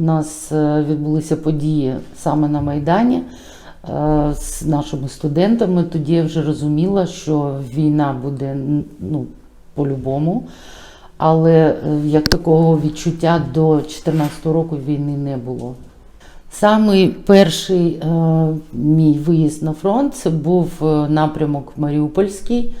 у нас е, відбулися події саме на Майдані е, з нашими студентами. Тоді я вже розуміла, що війна буде ну, по-любому. Але е, як такого відчуття до 2014 року війни не було. Самий перший е, мій виїзд на фронт це був напрямок Маріупольський,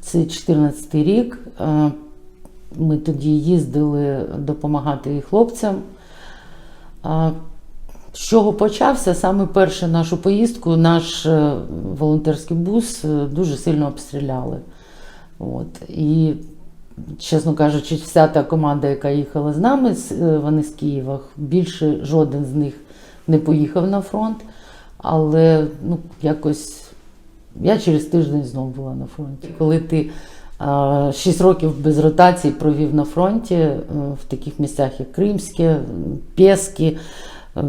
це 14 рік. Ми тоді їздили допомагати хлопцям. З чого почався? Саме першу нашу поїздку, наш е, волонтерський бус е, дуже сильно обстріляли. От. І, чесно кажучи, вся та команда, яка їхала з нами, е, вони з Києва, більше жоден з них не поїхав на фронт. Але ну, якось я через тиждень знову була на фронті. Коли ти а, 6 років без ротації провів на фронті е, в таких місцях, як Кримське, е,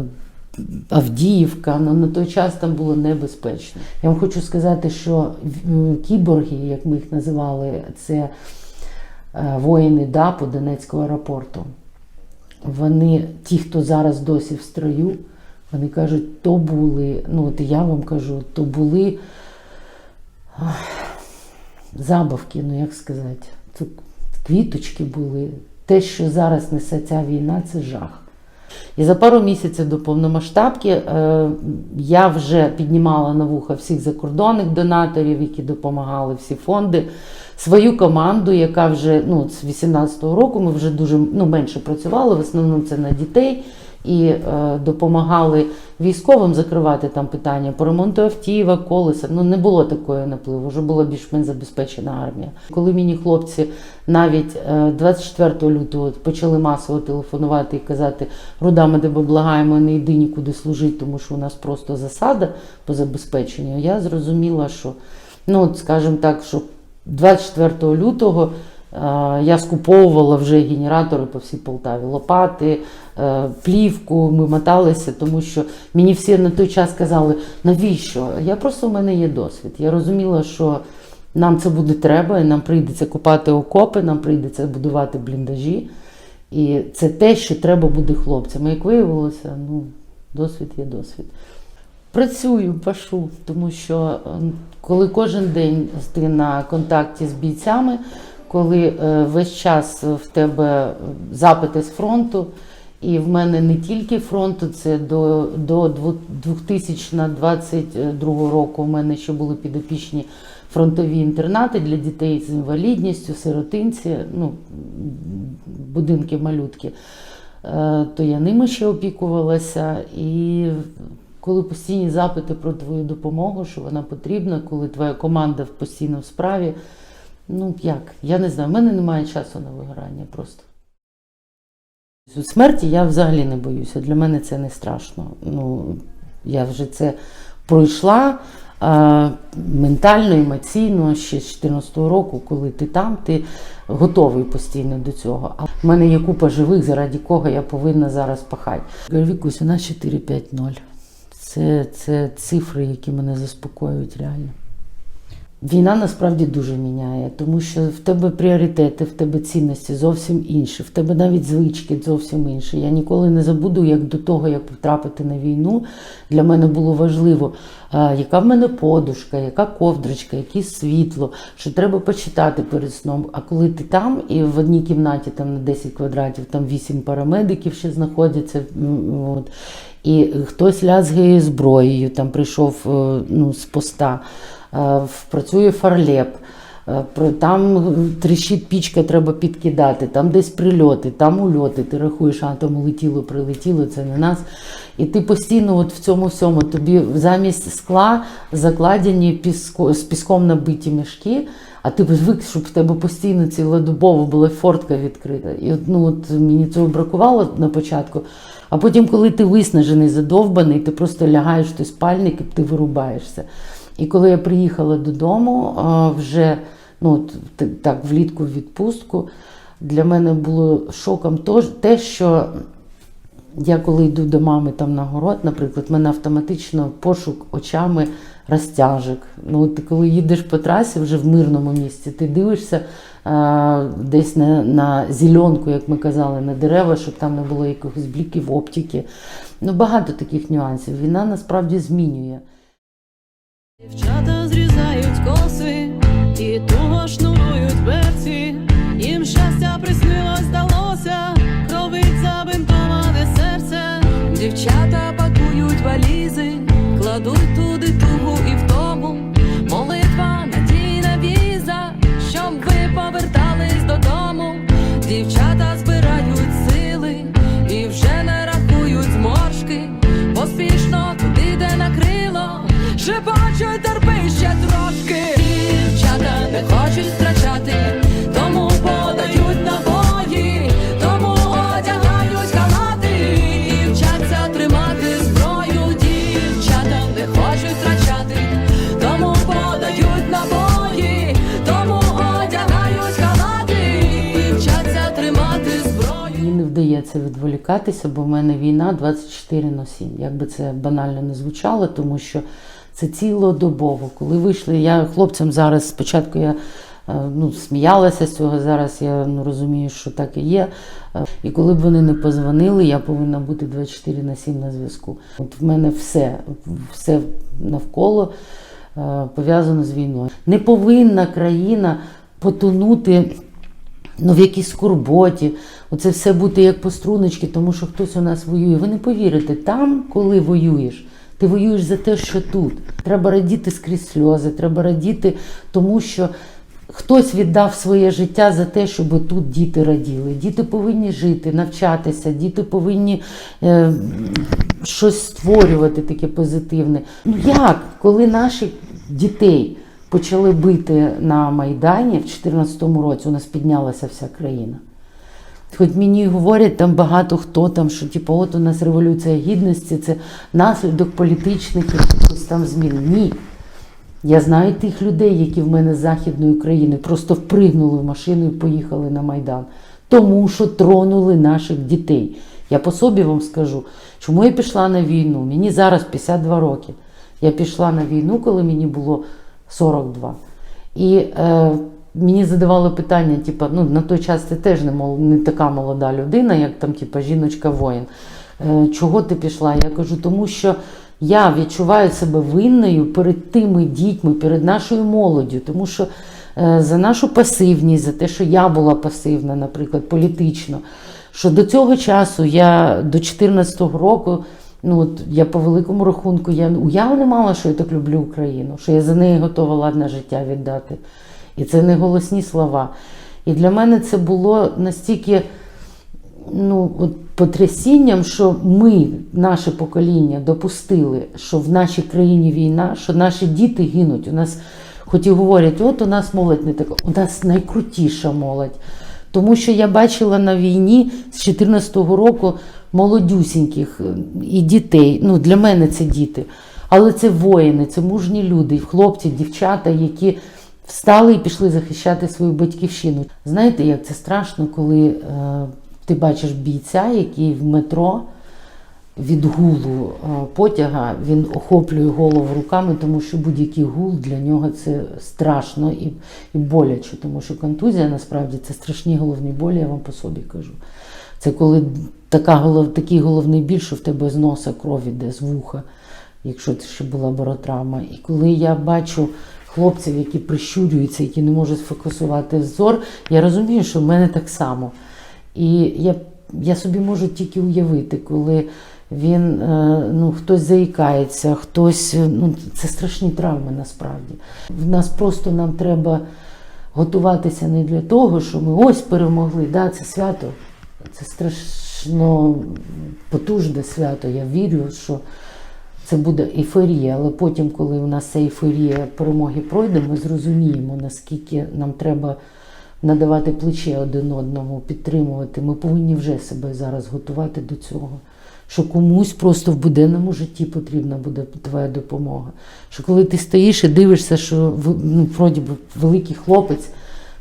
Авдіївка, ну, на той час там було небезпечно. Я вам хочу сказати, що кіборги, як ми їх називали, це е, воїни ДАПу Донецького аеропорту. Вони, ті, хто зараз досі в строю, вони кажуть, то були, ну от я вам кажу, то були ах, забавки, ну як сказати, це квіточки були. Те, що зараз несе ця війна, це жах. І за пару місяців до повномасштабки е, я вже піднімала на вуха всіх закордонних донаторів, які допомагали, всі фонди, свою команду, яка вже ну, з 18-го року ми вже дуже ну, менше працювали, в основному це на дітей. І е, допомагали військовим закривати там питання по ремонту автівок, колеса. Ну не було такої напливу, вже була більш-менш забезпечена армія. Коли мені хлопці навіть е, 24 лютого почали масово телефонувати і казати, Руда, ми тебе благаємо, не йди нікуди служити, тому що у нас просто засада по забезпеченню. Я зрозуміла, що ну, от, скажімо так, що 24 лютого е, я скуповувала вже генератори по всій Полтаві, лопати, е, плівку. Ми моталися, тому що мені всі на той час казали, навіщо? Я просто в мене є досвід. Я розуміла, що нам це буде треба, і нам прийдеться купати окопи, нам прийдеться будувати бліндажі. І це те, що треба буде хлопцям. Як виявилося, ну, досвід є досвід. Працюю, пашу, тому що е, коли кожен день ти на контакті з бійцями, коли е, весь час в тебе запити з фронту, і в мене не тільки фронту, це до, до 2022 року у мене ще були підопічні фронтові інтернати для дітей з інвалідністю, сиротинці, ну, будинки малютки. Е, То я ними ще опікувалася. І коли постійні запити про твою допомогу, що вона потрібна, коли твоя команда постійно в справі, ну як, я не знаю, в мене немає часу на вигорання просто. У смерті я взагалі не боюся. Для мене це не страшно. Ну, я вже це пройшла е, ментально, емоційно ще з 2014 року, коли ти там, ти готовий постійно до цього. А в мене є купа живих, заради кого я повинна зараз пахати. Вікусь, у нас 4-5-0. Це, це цифри, які мене заспокоюють реально. Війна насправді дуже міняє, тому що в тебе пріоритети, в тебе цінності зовсім інші, в тебе навіть звички зовсім інші. Я ніколи не забуду, як до того, як потрапити на війну, для мене було важливо, яка в мене подушка, яка ковдрочка, яке світло, що треба почитати перед сном. А коли ти там і в одній кімнаті там на 10 квадратів, там 8 парамедиків ще знаходяться. От, і хтось лязгає зброєю, там прийшов е, ну, з поста, працює фарлеп. е, Там тріщить пічка, треба підкидати, там десь прильоти, там ульоти. Ти рахуєш, а там улетіло, прилетіло, це не нас. І ти постійно от в цьому всьому тобі замість скла закладені піско, з піском набиті мішки, а ти звик, щоб в тебе постійно цілодобово була фортка відкрита. І ну, от мені цього бракувало на початку. А потім, коли ти виснажений, задовбаний, ти просто лягаєш той спальник і ти вирубаєшся. І коли я приїхала додому, вже ну, так, влітку в відпустку, для мене було шоком те, що я коли йду до мами там на город, наприклад, в мене автоматично пошук очами розтяжок. Ну, ти коли їдеш по трасі вже в мирному місці, ти дивишся а, десь на, на зеленку, як ми казали, на дерева, щоб там не було якихось бліків оптики. Ну, багато таких нюансів. Війна насправді змінює. Дівчата зрізають коси і туго шнурують берці. Їм щастя приснилось, здалося, кровить забинтоване серце. Дівчата пакують валізи, кладуть туди хочуть втрачати, тому подають набої, тому одягають халати. Дівчатся тримати зброю, дівчата не хочуть втрачати, тому подають набої, тому одягають халати. Дівчатся тримати зброю. Не вдається відволікатися, бо в мене війна 24 на 7. Як би це банально не звучало, тому що це цілодобово. Коли вийшли, я хлопцям зараз спочатку я е, ну, сміялася з цього, зараз я ну, розумію, що так і є. Е, І коли б вони не позвонили, я повинна бути 24 на 7 на зв'язку. От в мене все, все навколо е, пов'язано з війною. Не повинна країна потонути ну, в якійсь скорботі. Оце все бути як по струночки, тому що хтось у нас воює. Ви не повірите, там, коли воюєш, ти воюєш за те, що тут. Треба радіти скрізь сльози, треба радіти, тому що хтось віддав своє життя за те, щоб тут діти раділи. Діти повинні жити, навчатися, діти повинні е, щось створювати таке позитивне. Ну як, коли наших дітей почали бити на Майдані в 2014 році, у нас піднялася вся країна. Хоч мені говорять там багато хто там, що типу, от у нас революція гідності, це наслідок політичних якихось там змін. Ні. Я знаю тих людей, які в мене з Західної України просто впригнули в машину і поїхали на Майдан. Тому що тронули наших дітей. Я по собі вам скажу, чому я пішла на війну. Мені зараз 52 роки. Я пішла на війну, коли мені було 42. І е, мені задавали питання, типу, ну на той час ти теж не, мол, не така молода людина, як там, типу, жіночка-воїн. Е, чого ти пішла? Я кажу, тому що я відчуваю себе винною перед тими дітьми, перед нашою молоддю, тому що е, за нашу пасивність, за те, що я була пасивна, наприклад, політично. Що до цього часу я до 2014 року, ну от я по великому рахунку, я уяви не мала, що я так люблю Україну, що я за неї готова ладне життя віддати. І це не голосні слова. І для мене це було настільки ну, от потрясінням, що ми, наше покоління, допустили, що в нашій країні війна, що наші діти гинуть. У нас, хоч і говорять, от у нас молодь не така, у нас найкрутіша молодь. Тому що я бачила на війні з 2014 року молодюсіньких е, і дітей. Ну, для мене це діти. Але це воїни, це мужні люди, хлопці, дівчата, які встали і пішли захищати свою батьківщину. Знаєте, як це страшно, коли е, ти бачиш бійця, який в метро від гулу е, потяга він охоплює голову руками, тому що будь-який гул для нього це страшно і, і боляче, тому що контузія насправді це страшні головні болі, я вам по собі кажу. Це коли така голов, такий головний біль, що в тебе з носа кров іде, з вуха, якщо це ще була баротравма. І коли я бачу хлопців, які прищурюються, які не можуть сфокусувати зор, я розумію, що в мене так само. І я, я собі можу тільки уявити, коли він, е, ну, хтось заїкається, хтось, е, ну, це страшні травми насправді. В нас просто нам треба готуватися не для того, що ми ось перемогли. Да, це свято, це страшно потужне свято. Я вірю, що це буде ейфорія, але потім, коли у нас ця ейфорія перемоги пройде, ми зрозуміємо, наскільки нам треба надавати плече один одному, підтримувати. Ми повинні вже себе зараз готувати до цього. Що комусь просто в буденному житті потрібна буде твоя допомога. Що коли ти стоїш і дивишся, що ну, вроді би великий хлопець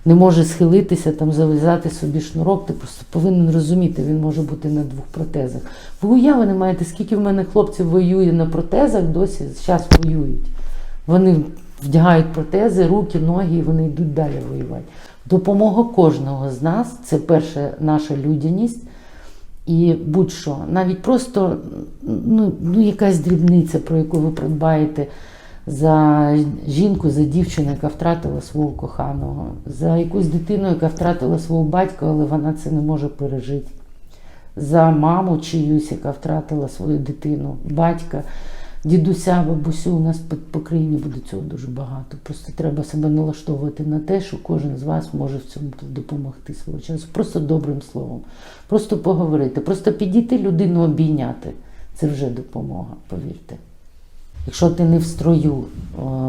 не може схилитися, там зав'язати собі шнурок, ти просто повинен розуміти, він може бути на двох протезах. Ви уяви не маєте, скільки в мене хлопців воює на протезах, досі зараз воюють. Вони вдягають протези, руки, ноги, і вони йдуть далі воювати. Допомога кожного з нас це перше наша людяність. І будь-що, навіть просто ну, ну, якась дрібниця, про яку ви придбаєте за жінку, за дівчину, яка втратила свого коханого, за якусь дитину, яка втратила свого батька, але вона це не може пережити. За маму чиюсь, яка втратила свою дитину, батька, дідуся, бабусю. У нас по, країні буде цього дуже багато. Просто треба себе налаштовувати на те, що кожен з вас може в цьому допомогти свого часу. Просто добрим словом, просто поговорити, просто підійти людину обійняти. Це вже допомога, повірте. Якщо ти не в строю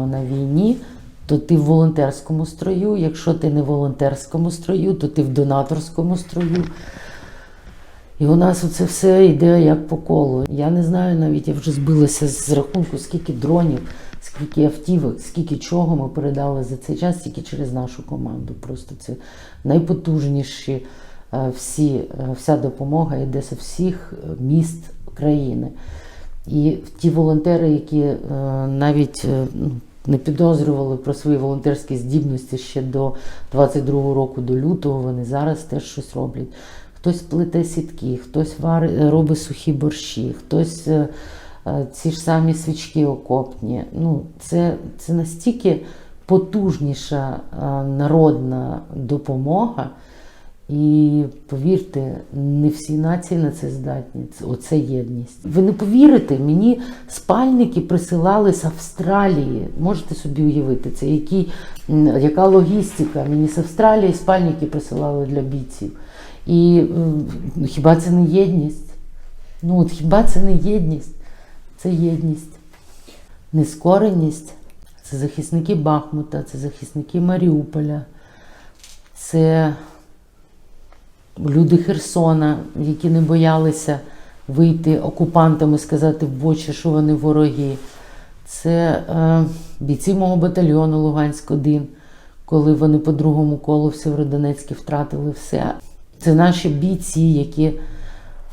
на війні, то ти в волонтерському строю. Якщо ти не в волонтерському строю, то ти в донаторському строю. І у нас оце все йде як по колу. Я не знаю навіть, я вже збилася з рахунку, скільки дронів, скільки автівок, скільки чого ми передали за цей час тільки через нашу команду. Просто це найпотужніші е, всі, е, вся допомога йде з всіх міст країни. І ті волонтери, які е, навіть е, ну, не підозрювали про свої волонтерські здібності ще до 22-го року, до лютого, вони зараз теж щось роблять. Хтось плете сітки, хтось вари, робить сухі борщі, хтось е, е, ці ж самі свічки окопні. Ну, це, це настільки потужніша е, народна допомога. І повірте, не всі нації на це здатні. Оце єдність. Ви не повірите, мені спальники присилали з Австралії. Можете собі уявити, це м, яка логістика? Мені з Австралії спальники присилали для бійців. І ну, хіба це не єдність? Ну от хіба це не єдність? Це єдність. Нескореність це захисники Бахмута, це захисники Маріуполя, це люди Херсона, які не боялися вийти окупантам і сказати в очі, що вони вороги. Це е, бійці мого батальйону Луганськ-1, коли вони по другому колу в Сєвєродонецьку втратили все. Це наші бійці, які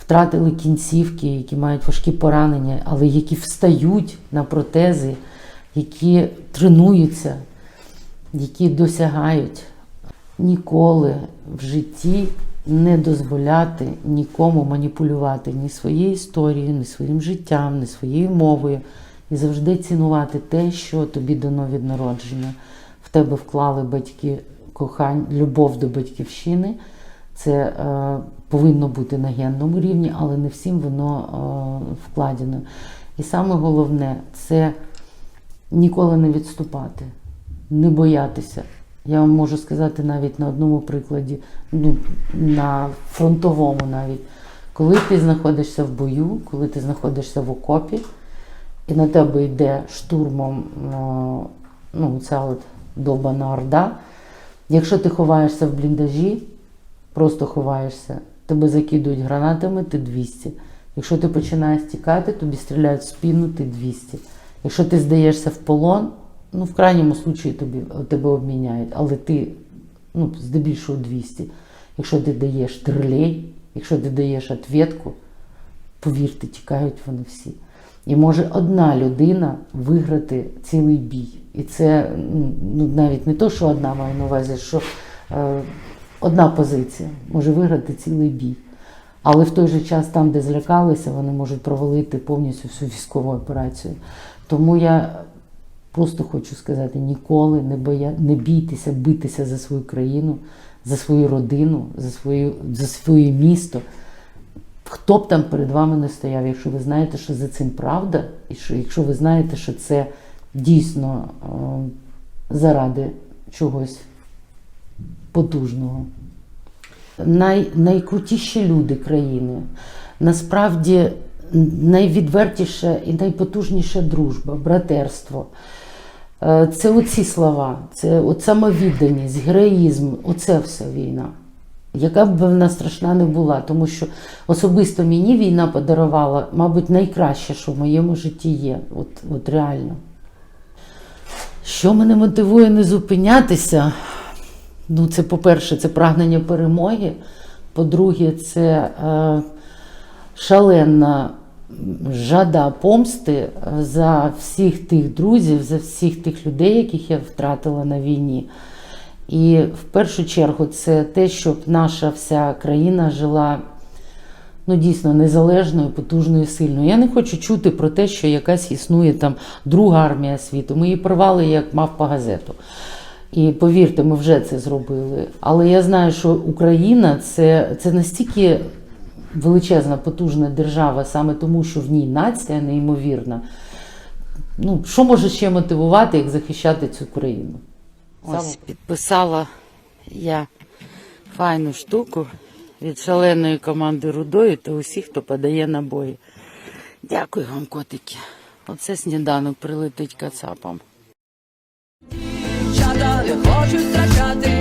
втратили кінцівки, які мають важкі поранення, але які встають на протези, які тренуються, які досягають ніколи в житті не дозволяти нікому маніпулювати ні своєю історією, ні своїм життям, ні своєю мовою. І завжди цінувати те, що тобі дано від народження. В тебе вклали батьки кохань, любов до батьківщини. Це е, повинно бути на генному рівні, але не всім воно е, вкладено. І саме головне це ніколи не відступати, не боятися. Я вам можу сказати навіть на одному прикладі, ну, на фронтовому навіть. Коли ти знаходишся в бою, коли ти знаходишся в окопі, і на тебе йде штурмом о, ну, ця от довбана орда, якщо ти ховаєшся в бліндажі, просто ховаєшся, тебе закидують гранатами, ти 200. Якщо ти починаєш тікати, тобі стріляють в спину, ти 200. Якщо ти здаєшся в полон, ну в крайньому случаї тобі, тебе обміняють, але ти ну, здебільшого 200. Якщо ти даєш терлей, якщо ти даєш ответку, повірте, тікають вони всі. І може одна людина виграти цілий бій. І це ну, навіть не то, що одна маю на увазі, що е, одна позиція може виграти цілий бій. Але в той же час, там, де злякалися, вони можуть провалити повністю всю військову операцію. Тому я просто хочу сказати: ніколи не, боя... не бійтеся битися за свою країну, за свою родину, за, свою... за своє місто. Хто б там перед вами не стояв, якщо ви знаєте, що за цим правда, і що якщо ви знаєте, що це дійсно е, заради чогось потужного. Най, найкрутіші люди країни, насправді найвідвертіша і найпотужніша дружба, братерство. Е, Це оці слова, це от самовідданість, героїзм, оце все війна. Яка б вона страшна не була, тому що особисто мені війна подарувала, мабуть, найкраще, що в моєму житті є. От, от реально. Що мене мотивує не зупинятися? Ну, це, по-перше, це прагнення перемоги. По-друге, це е, шалена жада помсти за всіх тих друзів, за всіх тих людей, яких я втратила на війні. І в першу чергу це те, щоб наша вся країна жила ну, дійсно незалежною, потужною, сильною. Я не хочу чути про те, що якась існує там друга армія світу. Ми її порвали як мавпа газету. І повірте, ми вже це зробили. Але я знаю, що Україна це, це настільки величезна, потужна держава, саме тому, що в ній нація неймовірна. Ну, що може ще мотивувати, як захищати цю країну? Ось підписала я файну штуку від шаленої команди Рудої та усіх, хто подає набої. Дякую вам, котики. Оце сніданок прилетить кацапам. Дівчата не хочуть втрачати